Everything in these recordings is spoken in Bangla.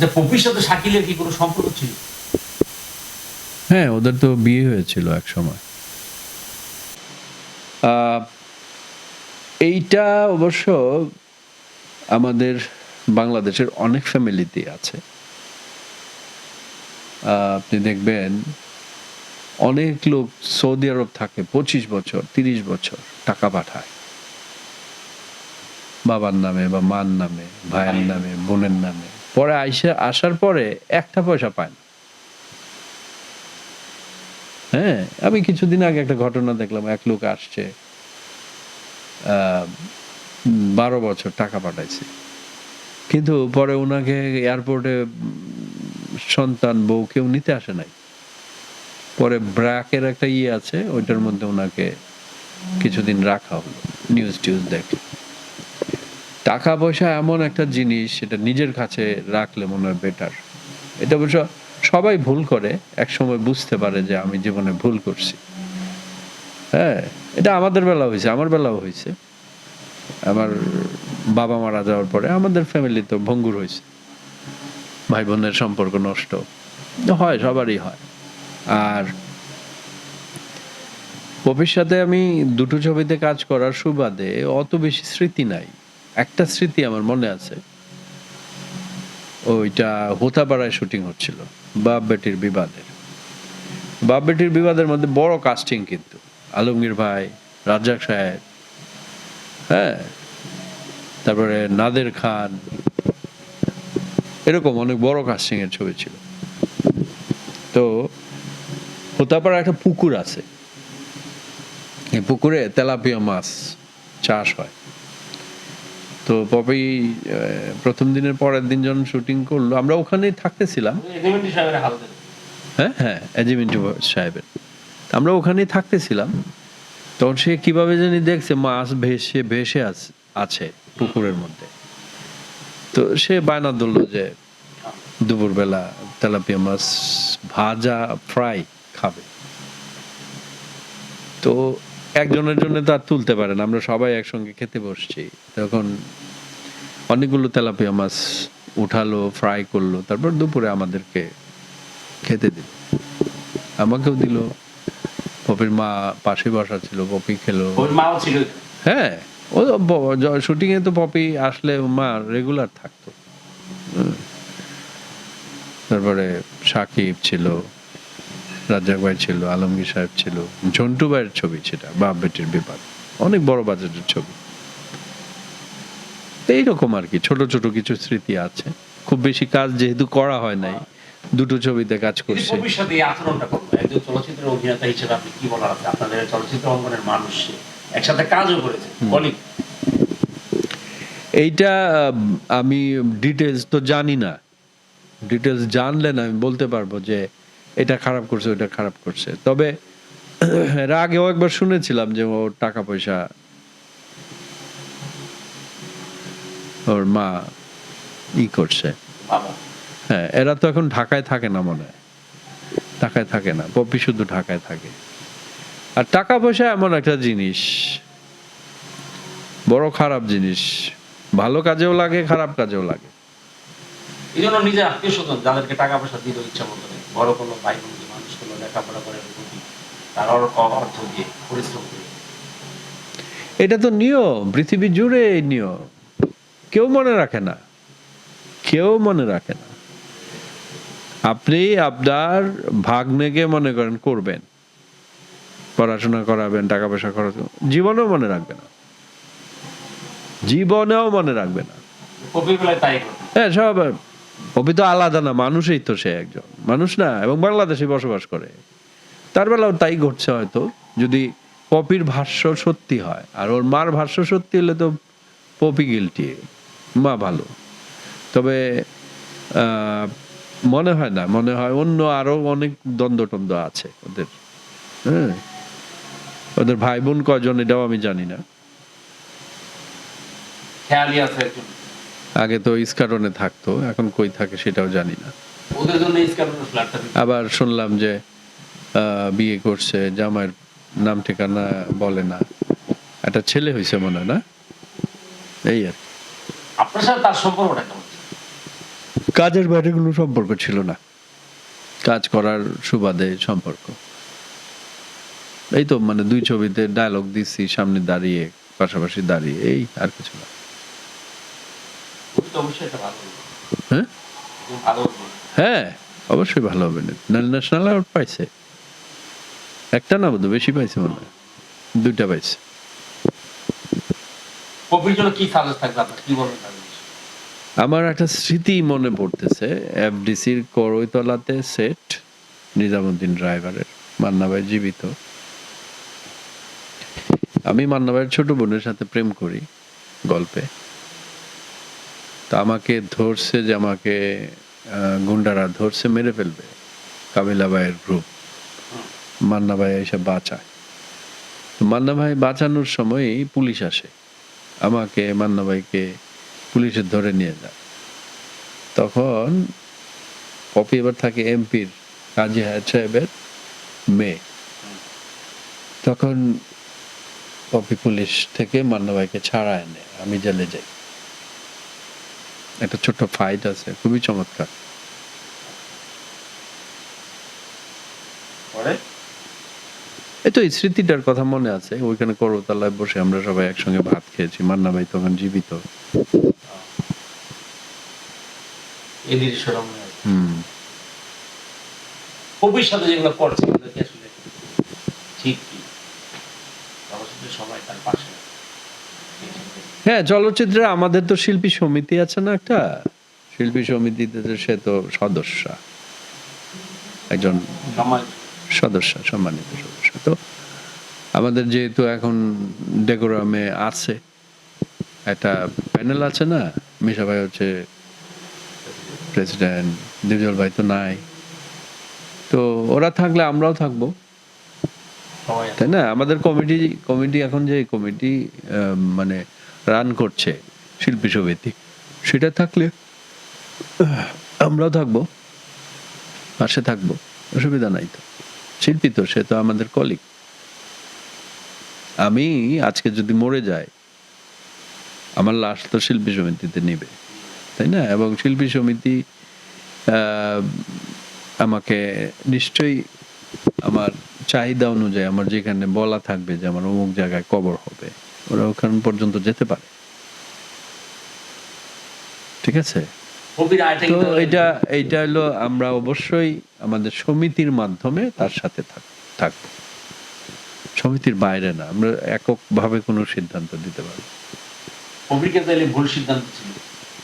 যে পপির সাথে শাকিলের কি কোনো সম্পর্ক ছিল? হ্যাঁ ওদের তো বিয়ে হয়েছিল এক সময়। এইটা অবশ্য আমাদের বাংলাদেশের অনেক ফ্যামিলিতে আছে। আপনি দেখবেন অনেক লোক সৌদি আরব থাকে, পঁচিশ বছর, তিরিশ বছর টাকা পাঠায়। বাবার নামে বা মার নামে, ভাইয়ের নামে, বোনের নামে। পরে আইসা, আসার পরে একটা পয়সা পায় না। হ্যাঁ আমি কিছুদিন আগে একটা ঘটনা দেখলাম, এক লোক আসছে বারো বছর টাকা পাঠাইছে। কিন্তু পরে ওনাকে এয়ারপোর্টে, সন্তান, বউ কেউ নিতে আসে নাই। পরে ব্র্যাকের একটা ইয়ে আছে, ওইটার মধ্যে ওনাকে কিছুদিন রাখা হলো নিউজ টিউজ দেখে। টাকা পয়সা এমন একটা জিনিস সেটা নিজের কাছে রাখলে মনে হয় বেটার এটা অবশ্য সবাই ভুল করে এক সময় বুঝতে পারে যে আমি জীবনে ভুল করছি। হ্যাঁ এটা আমাদের বেলা হয়েছে, আমার বেলাও হয়েছে। আমার বাবা মারা যাওয়ার পরে আমাদের ফ্যামিলি তো ভঙ্গুর হয়েছে। ভাই বোনের সম্পর্ক নষ্ট। হয়, সবারই হয়। আর সাথে আমি দুটো ছবিতে কাজ করার সুবাদে অত বেশি স্মৃতি নাই। একটা স্মৃতি আমার মনে আছে। ওইটা হোতাপাড়ায় শুটিং হচ্ছিল, বাপ বেটির বিবাদের। বাপ বেটির বিবাদের মধ্যে বড় কাস্টিং কিন্তু, আলমগীর ভাই, রাজ্জাক সাহেব হ্যাঁ তারপরে নাদের খান, এরকম অনেক বড় কাস্টিং এর ছবি ছিল। তো হোতাপাড়া একটা পুকুর আছে পুকুরে তেলাপিয়া মাছ চাষ হয়। তো পপি আহ, প্রথম দিনের পরের দিন যখন শুটিং করল আমরা ওখানেই থাকতেছিলাম। হ্যাঁ হ্যাঁ এজিমিন্টু সাহেবের। আমরা ওখানেই থাকতেছিলাম। তখন সে কীভাবে জানি দেখছে মাছ ভেসে ভেসে আছ- আছে পুকুরের মধ্যে। তো সে বায়না ধরলো যে দুপুরবেলা তেলাপিয়া মাছ ভাজা ফ্রাই খাবে। তো একজনের জন্য তো আর তুলতে পারে না আমরা সবাই একসঙ্গে খেতে বসছি। তখন অনেকগুলো তেলাপিয়া মাছ উঠালো ফ্রাই করল তারপর দুপুরে আমাদেরকে খেতে দিল। আমাকেও দিল পপির মা পাশে বসা ছিল পপি খেলো। হ্যাঁ ও শুটিং এ তো পপি আসলে মা রেগুলার থাকতো। তারপরে সাকিব ছিল রাজ্জাক ভাই ছিল আলমগীর সাহেব ছিল ঝন্টু ভাইয়ের ছবি সেটা বাপ বেটির বিপাদ অনেক বড় বাজেটের ছবি। এইরকম আর কি ছোট ছোট কিছু স্মৃতি আছে। খুব বেশি কাজ যেহেতু করা হয় নাই দুটো ছবিতে কাজ করছে। সাথে এই আচরণটা করব। একজন চলচ্চিত্রের অভিনেতা হিসেবে আপনি কি বলার আছে? আপনাদের চলচ্চিত্র অঙ্গনের মানুষ একসাথে কাজও করেছে। কলিগ। এইটা আমি ডিটেলস তো জানি না। ডিটেলস জানলে না আমি বলতে পারব যে এটা খারাপ করছে ওটা খারাপ করছে। তবে এর আগেও একবার শুনেছিলাম যে ও টাকা পয়সা ওর মা ই করছে। হ্যাঁ এরা তো এখন ঢাকায় থাকে না মনে হয়। ঢাকায় থাকে না পপি শুধু ঢাকায় থাকে। আর টাকা পয়সা এমন একটা জিনিস বড় খারাপ জিনিস। ভালো কাজেও লাগে খারাপ কাজেও লাগে। এই জন্য নিজের আত্মীয় স্বজন যাদেরকে টাকা পয়সা দিল ইচ্ছা মতো বড় কোনো ভাই বোনকে মানুষ করল লেখাপড়া করে প্রতি তার অর্থ দিয়ে পরিশ্রম করে এটা তো নিয়ম পৃথিবী জুড়ে এই নিয়ম। কেউ মনে রাখে না কেউ মনে রাখে না। আপনি আপনার ভাগ্নেকে মনে করেন করবেন। পড়াশোনা করাবেন টাকা পয়সা খরচ জীবনেও মনে রাখবে না। জীবনেও মনে রাখবে না। তাই হ্যাঁ সব কবি তো আলাদা না, মানুষই তো সে একজন। মানুষ না, এবং বাংলাদেশে বসবাস করে। তার বেলাও তাই ঘটছে হয়তো, যদি পপির ভাষ্য সত্যি হয়। আর ওর মার ভাষ্য সত্যি হলে তো পপি গিলটি মা ভালো। তবে মনে হয় না, মনে হয় অন্য আরও অনেক দ্বন্দ্ব টন্দ্ব আছে ওদের। হ্যাঁ? ওদের ভাই বোন কজন এটাও আমি জানি না। খেয়ালি আছে আগে তো ইস্কাটনে থাকতো এখন কই থাকে সেটাও জানি না। আবার শুনলাম যে বিয়ে করছে জামাইয়ের নাম ঠিকানা বলে না। একটা ছেলে হয়েছে মনে হয় না? এই আর আপনার সাথে তার সম্পর্কটা কেমন কাজের বাইরে কোনো সম্পর্ক ছিল না। কাজ করার সুবাদে সম্পর্ক। এই তো মানে দুই ছবিতে ডায়লগ দিচ্ছি সামনে দাঁড়িয়ে পাশাপাশি দাঁড়িয়ে এই আর কিছু না খুবই তো অবশ্যই একটা ভালো হবে। হ্যাঁ অবশ্যই ভালো হবে। ন্যাশনাল অ্যাওয়ার্ড পাইছে। একটা না বোধ বেশি পাইছে মনে হয়। দুইটা পাইছে? আমার একটা স্মৃতি মনে পড়তেছে। এফডিসির করইতলাতে সেট নিজামুদ্দিন ড্রাইভারের মান্না ভাই জীবিত। আমি মান্না ভাইয়ের ছোট বোনের সাথে প্রেম করি গল্পে। তা আমাকে ধরছে যে আমাকে গুন্ডারা ধরছে, মেরে ফেলবে। কাবিলা ভাইয়ের গ্রুপ মান্না ভাই এসে বাঁচায়। মান্না ভাই বাঁচানোর সময়ই পুলিশ আসে। আমাকে, মান্না ভাইকে পুলিশে ধরে নিয়ে যায়। তখন পপি এবার থাকে এমপির, কাজী হায়াত সাহেবের মেয়ে। তখন পপি পুলিশ থেকে মান্না ভাইকে ছাড়া এনে আমি জেলে যাই। একটা ছোট্ট ফাইট আছে খুবই চমৎকার। এই তো এই স্মৃতিটার কথা মনে আছে ওইখানে করতলায় বসে আমরা সবাই একসঙ্গে ভাত খেয়েছি মান্না ভাই তখন জীবিত। এই দৃশ্যটা মনে আছে? হুম। কপির যেগুলো করছে আসলে ঠিক কি? সবাই তার পাশে। হ্যাঁ চলচ্চিত্রে আমাদের তো শিল্পী সমিতি আছে না একটা? শিল্পী সমিতিতে তো সে তো সদস্য। একজন সদস্য সম্মানিত সদস্য। তো আমাদের যেহেতু এখন ডেকোরামে আছে একটা প্যানেল আছে না? মিশা ভাই হচ্ছে প্রেসিডেন্ট দিবজল ভাই তো নাই। তো ওরা থাকলে আমরাও থাকব। তাই না? আমাদের কমিটি কমিটি এখন যে কমিটি মানে রান করছে শিল্পী সমিতি, সেটা থাকলে আমরাও থাকব, পাশে থাকব, অসুবিধা নাই তো। শিল্পী তো, সে তো আমাদের কলিগ আমি আজকে যদি মরে যাই, আমার লাশ তো শিল্পী সমিতিতে নিবে, তাই না? এবং শিল্পী সমিতি আমাকে নিশ্চয়ই আমার চাহিদা অনুযায়ী আমার যেখানে বলা থাকবে যে আমার অমুক জায়গায় কবর হবে ওরা ওখান পর্যন্ত যেতে পারে। ঠিক আছে? তো এটা এইটা হলো আমরা অবশ্যই আমাদের সমিতির মাধ্যমে তার সাথে থাক- থাকব। সমিতির বাইরে না আমরা এককভাবে কোনো সিদ্ধান্ত দিতে পারব। কিন্তু ভুল সিদ্ধান্ত ছিল।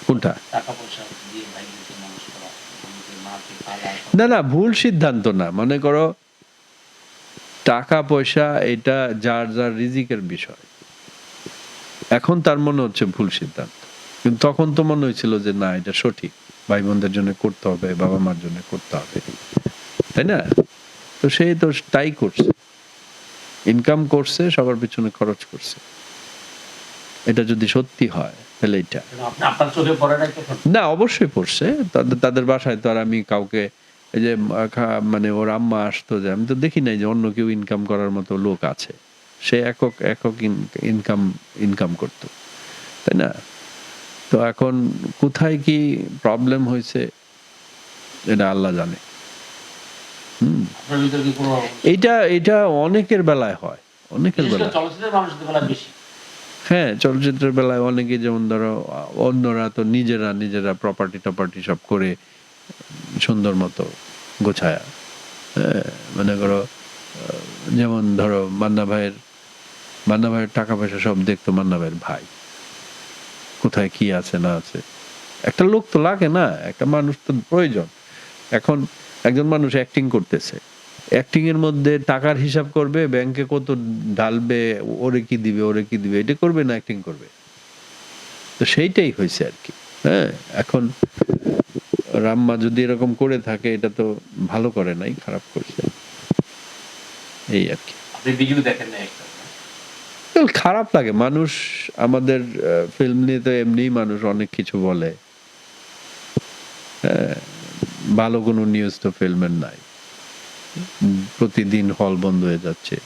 কোনটা? টাকা পয়সা দিয়ে ভাইদেরকে মানুষ করা আমাদের মাকে পালা। না না ভুল সিদ্ধান্ত না। মনে করো টাকা পয়সা এটা যার যার রিজিকের বিষয়। এখন তার মনে হচ্ছে ভুল সিদ্ধান্ত। কিন্তু তখন তো মনে হয়েছিল যে না এটা সঠিক। ভাই বোনদের জন্য করতে হবে বাবা মার জন্য করতে হবে। তাই না? তো সে তো তাই করছে। ইনকাম করছে সবার পিছনে খরচ করছে। এটা যদি সত্যি হয় তাহলে এটা। না অবশ্যই পড়ছে। তাদের তাদের বাসায় তো আর আমি কাউকে এই যে মানে ওর আম্মা আসতো যে আমি তো দেখি নাই যে অন্য কেউ ইনকাম করার মতো লোক আছে। সে একক একক ইনকাম ইনকাম করতো। তাই না? তো এখন কোথায় কি প্রবলেম হয়েছে এটা আল্লাহ জানে। এইটা এটা অনেকের বেলায় হয়। অনেকের বেলায়। হ্যাঁ চলচ্চিত্রের বেলায় অনেকে যেমন ধরো অন্যরা তো নিজেরা নিজেরা প্রপার্টি টপার্টি সব করে সুন্দর মতো গোছায়া। মনে করো যেমন ধরো, মান্না ভাইয়ের মান্না ভাইয়ের টাকা পয়সা সব দেখতো মান্না ভাইয়ের ভাই। কোথায় কি আছে, না আছে। একটা লোক তো লাগে না, একটা মানুষ তো প্রয়োজন। এখন একজন মানুষ অ্যাক্টিং করতেছে। অ্যাক্টিং এর মধ্যে টাকার হিসাব করবে ব্যাংকে কত ঢালবে, ওরে কি দিবে, ওরে কি দিবে, এটা করবে না অ্যাক্টিং করবে? তো সেইটাই হয়েছে আর কি। হ্যাঁ এখন রাম্মা যদি এরকম করে থাকে এটা তো ভালো করে নাই খারাপ করছে এই আর কি। খারাপ লাগে। মানুষ আমাদের ফিল্ম নিয়ে তো এমনিই মানুষ অনেক কিছু বলে। হ্যাঁ, ভালো কোনো নিউজ তো ফিল্মের নাই। প্রতিদিন হল বন্ধ হয়ে যাচ্ছে।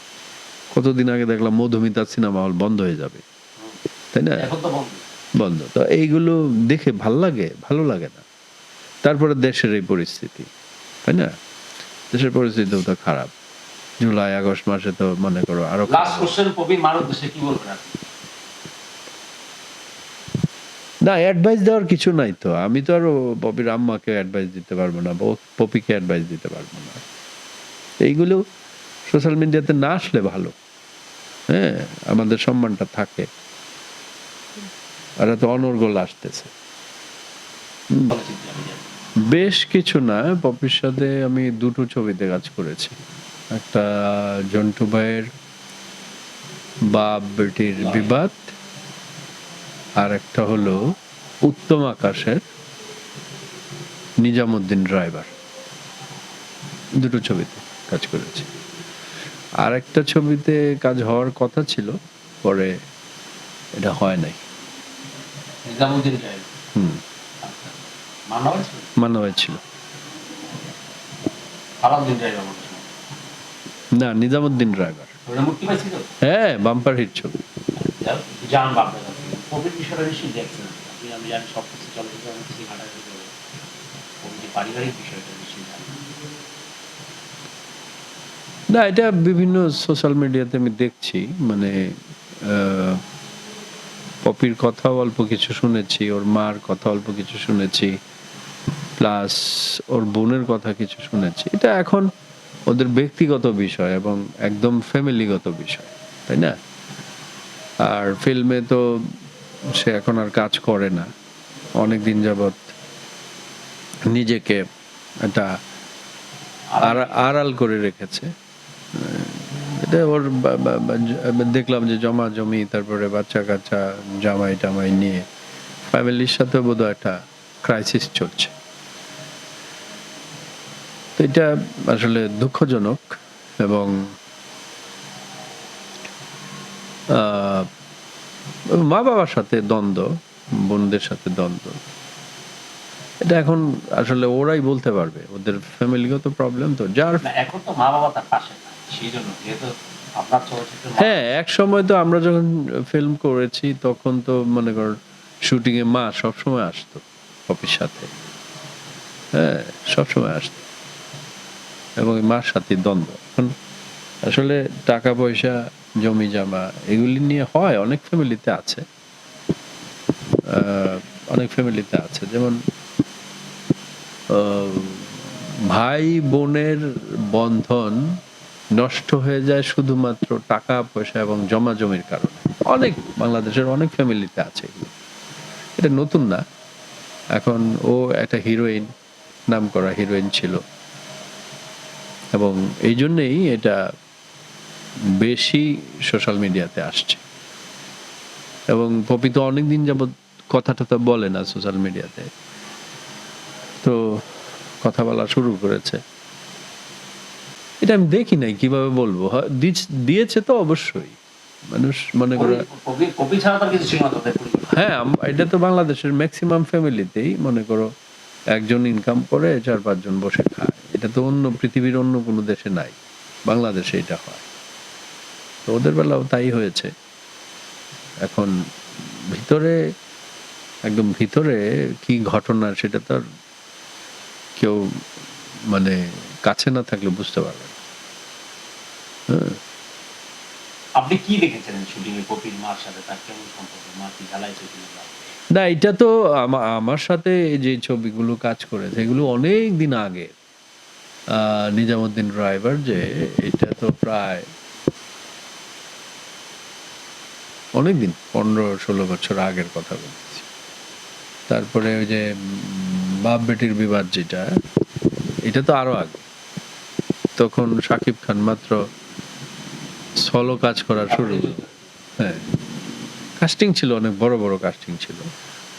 কতদিন আগে দেখলাম মধুমিতা সিনেমা হল বন্ধ হয়ে যাবে। তাই না? বন্ধ। তো এইগুলো দেখে ভালো লাগে ভালো লাগে না। তারপরে দেশের এই পরিস্থিতি তাই না? দেশের পরিস্থিতিও তো খারাপ। জুলাই আগস্ট মাসে তো মনে করো আরও না অ্যাডভাইস দেওয়ার কিছু নাই তো। আমি তো আর পপির আম্মাকে অ্যাডভাইস দিতে পারব না পপিকে অ্যাডভাইস দিতে পারব না। এইগুলো সোশ্যাল মিডিয়াতে না আসলে ভালো। হ্যাঁ আমাদের সম্মানটা থাকে। আর তো অনর্গল আসতেছে। জানি। বেশ কিছু না পপির সাথে আমি দুটো ছবিতে কাজ করেছি। একটা জন্টু ভাইয়ের বাপ বেটির বিবাদ আর একটা হলো উত্তম আকাশের নিজামুদ্দিন ড্রাইভার দুটো ছবিতে কাজ করেছি। আর একটা ছবিতে কাজ হওয়ার কথা ছিল পরে এটা হয় নাই। নিজামুদ্দিন হুম। মানা বলছেন। না নিজামুদ্দিন ড্রাইভার। হ্যাঁ বাম্পার হিট ছবি। না এটা বিভিন্ন সোশ্যাল মিডিয়াতে আমি দেখছি। মানে আহ, পপির কথা অল্প কিছু শুনেছি ওর মার কথা অল্প কিছু শুনেছি। প্লাস ওর বোনের কথা কিছু শুনেছি। এটা এখন ওদের ব্যক্তিগত বিষয় এবং একদম ফ্যামিলিগত বিষয়, তাই না? আর ফিল্মে তো সে এখন আর কাজ করে না। অনেক দিন যাবৎ নিজেকে আর- আড়াল করে রেখেছে। এটা ওর দেখলাম যে জমা জমি, তারপরে বাচ্চা কাচ্চা জামাই টামাই নিয়ে ফ্যামিলির সাথে বোধহয় একটা ক্রাইসিস চলছে। এটা আসলে দুঃখজনক এবং মা বাবার সাথে দ্বন্দ্ব বোনদের সাথে দ্বন্দ্ব। এটা এখন আসলে ওরাই বলতে পারবে। ওদের ফ্যামিলিগত প্রবলেম তো। যার এখন তো মা বাবা তার পাশে সেই জন্য যেহেতু হ্যাঁ এক সময় তো আমরা যখন ফিল্ম করেছি তখন তো মনে কর শুটিং এ মা সবসময় আসতো পপির সাথে। হ্যাঁ সবসময় আসতো। এবং মার সাথে দ্বন্দ্ব। এখন আসলে টাকা পয়সা জমি জমা এগুলি নিয়ে হয়, অনেক ফ্যামিলিতে আছে। অনেক ফ্যামিলিতে আছে। যেমন ভাই বোনের বন্ধন নষ্ট হয়ে যায় শুধুমাত্র টাকা পয়সা এবং জমা জমির কারণে। অনেক, বাংলাদেশের অনেক ফ্যামিলিতে আছে এটা নতুন না। এখন ও একটা হিরোইন নাম করা হিরোইন ছিল। এবং এই জন্যেই এটা বেশি সোশ্যাল মিডিয়াতে আসছে। এবং পপি তো অনেকদিন যাবৎ কথা টথা বলে না সোশ্যাল মিডিয়াতে। তো কথা বলা শুরু করেছে। এটা আমি দেখি নাই কীভাবে বলব? দিয়েছে তো অবশ্যই। মানুষ মনে করে হ্যাঁ এটা তো বাংলাদেশের ম্যাক্সিমাম ফ্যামিলিতেই মনে করো একজন ইনকাম করে চার পাঁচজন বসে খায়। এটা তো অন্য পৃথিবীর অন্য কোনো দেশে নাই। বাংলাদেশে এটা হয়। তো ওদের বেলাও তাই হয়েছে। এখন ভিতরে একদম ভিতরে কি ঘটনা সেটা তো আর কেউ মানে কাছে না থাকলে বুঝতে পারবে। হ্যাঁ। আপনি কি দেখেছিলেন শুটিং এ কপির মার সাথে? তার কেমন সম্পর্ক? মা কি জ্বালাইছে কিনা না এটা তো আমার সাথে যে ছবিগুলো কাজ করেছে এগুলো অনেক দিন আগে। নিজামুদ্দিন ড্রাইভার যে এটা তো প্রায় অনেক দিন পনেরো ষোলো বছর আগের কথা বলছি। তারপরে ওই যে বাপ বেটির বিবাদ যেটা, এটা তো আরও আগে। তখন শাকিব খান মাত্র সলো কাজ করা শুরু। হ্যাঁ কাস্টিং ছিল, অনেক বড় বড় কাস্টিং ছিল।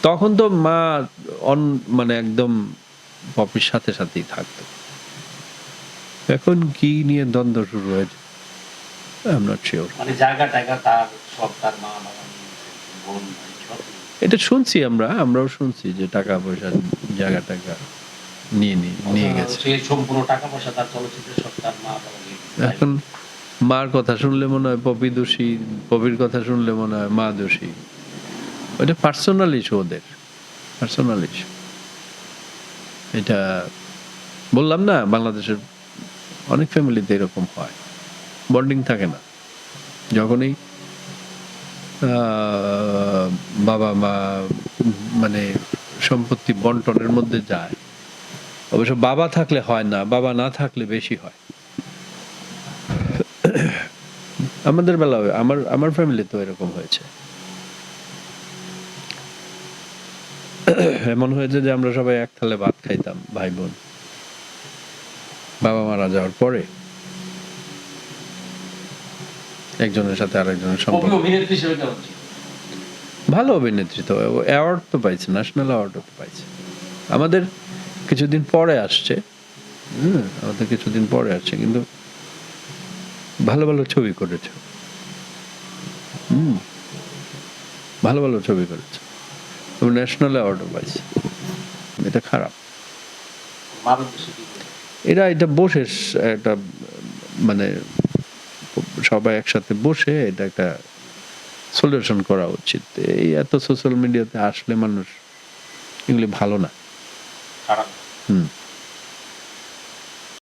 তখন তো মা অন মানে একদম পপির সাথে সাথেই থাকতো। এখন কি নিয়ে দ্বন্দ্ব শুরু হয়েছে? আই নট শিওর মানে জায়গা টায়গা তার সব তার মা বাবা নিয়ে নিয়েছে, বোন ভাই সব নিয়ে। এটা শুনছি আমরা আমরাও শুনছি যে টাকা পয়সা জায়গা টাকা নিয়ে নিয়ে নিয়ে গেছে। সম্পূর্ণ টাকা পয়সা তার সব তার মা এখন মার কথা শুনলে মনে হয় পপি দোষী পপির কথা শুনলে মনে হয় মা দোষী। ওটা পার্সোনাল ইস্যু ওদের। পার্সোনাল ইস্যু এটা বললাম না বাংলাদেশের অনেক ফ্যামিলিতে এরকম হয়। বন্ডিং থাকে না। যখনই বাবা মা মানে সম্পত্তি বন্টনের মধ্যে যায়, অবশ্য বাবা থাকলে হয় না, বাবা না থাকলে বেশি হয়। আমাদের বেলা আমার আমার ফ্যামিলিতেও এরকম হয়েছে। এমন হয়েছে যে আমরা সবাই এক থালে ভাত খাইতাম, ভাই বোন। বাবা মারা যাওয়ার পরে একজনের সাথে আরেকজনের সম্পর্ক। ভালো অভিনেত্রী তো অ্যাওয়ার্ড তো পাইছে ন্যাশনাল অ্যাওয়ার্ডও তো পাইছে। আমাদের কিছুদিন পরে আসছে হুম আমাদের কিছুদিন পরে আসছে কিন্তু ভালো ভালো ছবি করেছে। হুম ভালো ভালো ছবি করেছে। ন্যাশনাল অ্যাওয়ার্ডও পাইছে। এটা খারাপ। এরা এটা বসে একটা মানে সবাই একসাথে বসে এটা একটা সলিউশন করা উচিত। এই এত সোশ্যাল মিডিয়াতে আসলে মানুষ এগুলি ভালো না। হুম।